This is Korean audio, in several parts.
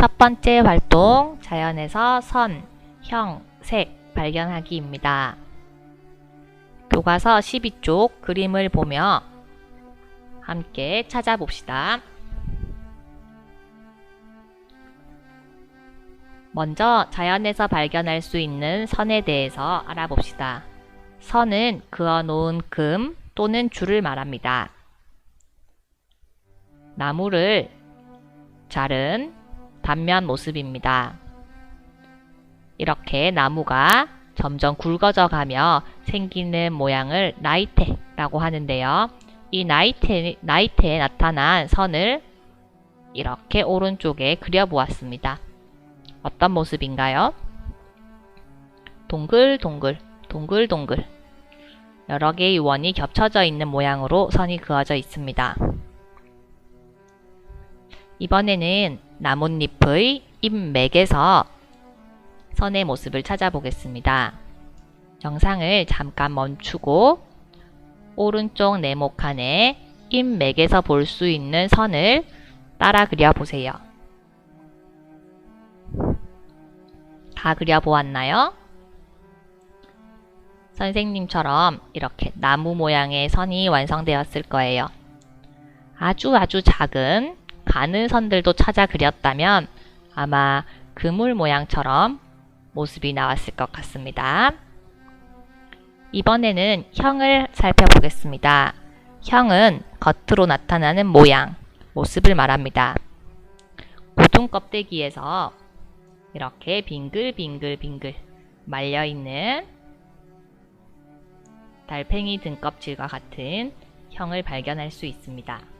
첫 번째 활동, 자연에서 선, 형, 색 발견하기입니다. 교과서 12쪽 그림을 보며 함께 찾아봅시다. 먼저 자연에서 발견할 수 있는 선에 대해서 알아봅시다. 선은 그어놓은 금 또는 줄을 말합니다. 나무를 자른 단면 모습입니다. 이렇게 나무가 점점 굵어져 가며 생기는 모양을 나이테라고 하는데요. 이 나이테, 나이테에 나타난 선을 이렇게 오른쪽에 그려보았습니다. 어떤 모습인가요? 동글동글, 동글동글. 여러 개의 원이 겹쳐져 있는 모양으로 선이 그어져 있습니다. 이번에는 나뭇잎의 잎맥에서 선의 모습을 찾아보겠습니다. 영상을 잠깐 멈추고 오른쪽 네모 칸에 잎맥에서 볼 수 있는 선을 따라 그려보세요. 다 그려보았나요? 선생님처럼 이렇게 나무 모양의 선이 완성되었을 거예요. 아주 아주 작은 가는 선들도 찾아 그렸다면 아마 그물 모양처럼 모습이 나왔을 것 같습니다. 이번에는 형을 살펴보겠습니다. 형은 겉으로 나타나는 모양, 모습을 말합니다. 고등 껍데기에서 이렇게 빙글빙글빙글 말려있는 달팽이 등껍질과 같은 형을 발견할 수 있습니다.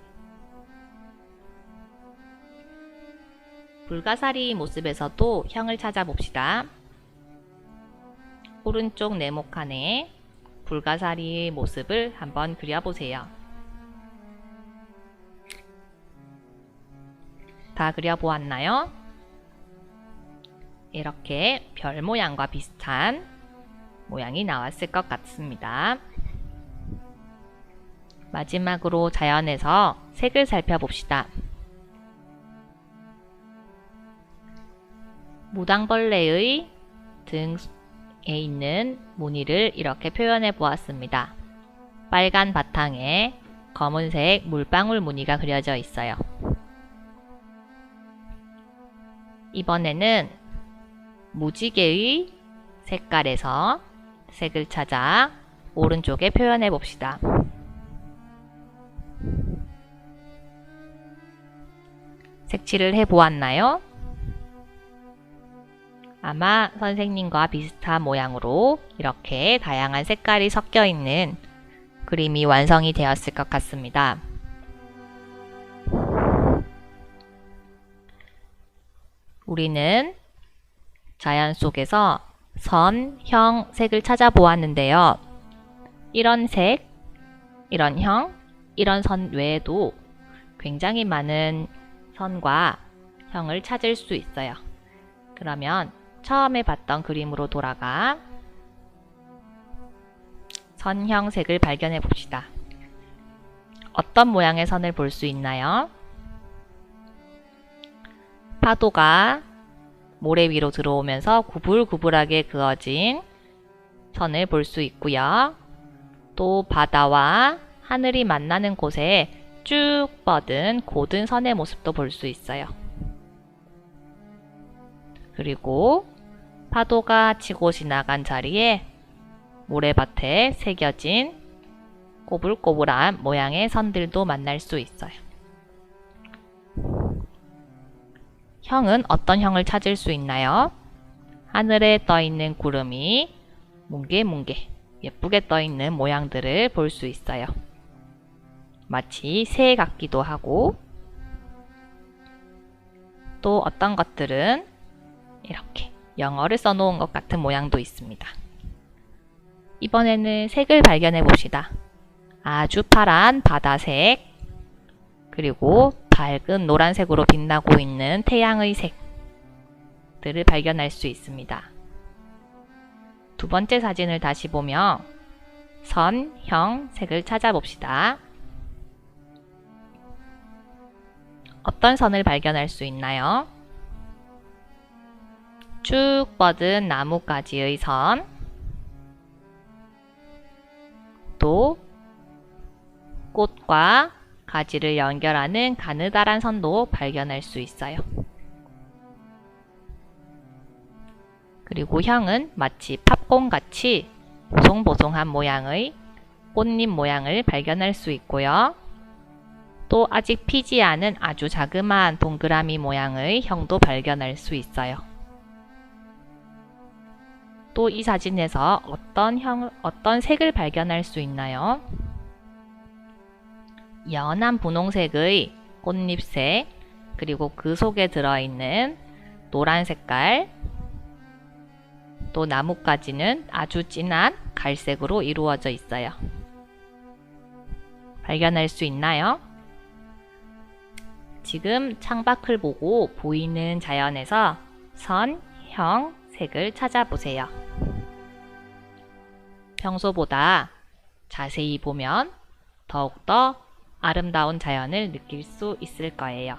불가사리 모습에서도 형을 찾아봅시다. 오른쪽 네모 칸에 불가사리의 모습을 한번 그려보세요. 다 그려보았나요? 이렇게 별 모양과 비슷한 모양이 나왔을 것 같습니다. 마지막으로 자연에서 색을 살펴봅시다. 무당벌레의 등에 있는 무늬를 이렇게 표현해 보았습니다. 빨간 바탕에 검은색 물방울 무늬가 그려져 있어요. 이번에는 무지개의 색깔에서 색을 찾아 오른쪽에 표현해 봅시다. 색칠을 해 보았나요? 아마 선생님과 비슷한 모양으로 이렇게 다양한 색깔이 섞여 있는 그림이 완성이 되었을 것 같습니다. 우리는 자연 속에서 선, 형, 색을 찾아보았는데요. 이런 색, 이런 형, 이런 선 외에도 굉장히 많은 선과 형을 찾을 수 있어요. 그러면 처음에 봤던 그림으로 돌아가 선형 색을 발견해 봅시다. 어떤 모양의 선을 볼 수 있나요? 파도가 모래 위로 들어오면서 구불구불하게 그어진 선을 볼 수 있고요. 또 바다와 하늘이 만나는 곳에 쭉 뻗은 고든 선의 모습도 볼 수 있어요. 그리고 파도가 치고 지나간 자리에 모래밭에 새겨진 꼬불꼬불한 모양의 선들도 만날 수 있어요. 형은 어떤 형을 찾을 수 있나요? 하늘에 떠 있는 구름이 뭉게뭉게 예쁘게 떠 있는 모양들을 볼 수 있어요. 마치 새 같기도 하고 또 어떤 것들은 이렇게 영어를 써놓은 것 같은 모양도 있습니다. 이번에는 색을 발견해 봅시다. 아주 파란 바다색 그리고 밝은 노란색으로 빛나고 있는 태양의 색들을 발견할 수 있습니다. 두 번째 사진을 다시 보며 선, 형, 색을 찾아봅시다. 어떤 선을 발견할 수 있나요? 쭉 뻗은 나뭇가지의 선, 또 꽃과 가지를 연결하는 가느다란 선도 발견할 수 있어요. 그리고 형은 마치 팝콘같이 보송보송한 모양의 꽃잎 모양을 발견할 수 있고요. 또 아직 피지 않은 아주 자그마한 동그라미 모양의 형도 발견할 수 있어요. 또 이 사진에서 어떤 형, 어떤 색을 발견할 수 있나요? 연한 분홍색의 꽃잎색, 그리고 그 속에 들어있는 노란 색깔, 또 나뭇가지는 아주 진한 갈색으로 이루어져 있어요. 발견할 수 있나요? 지금 창밖을 보고 보이는 자연에서 선, 형, 색을 찾아보세요. 평소보다 자세히 보면 더욱더 아름다운 자연을 느낄 수 있을 거예요.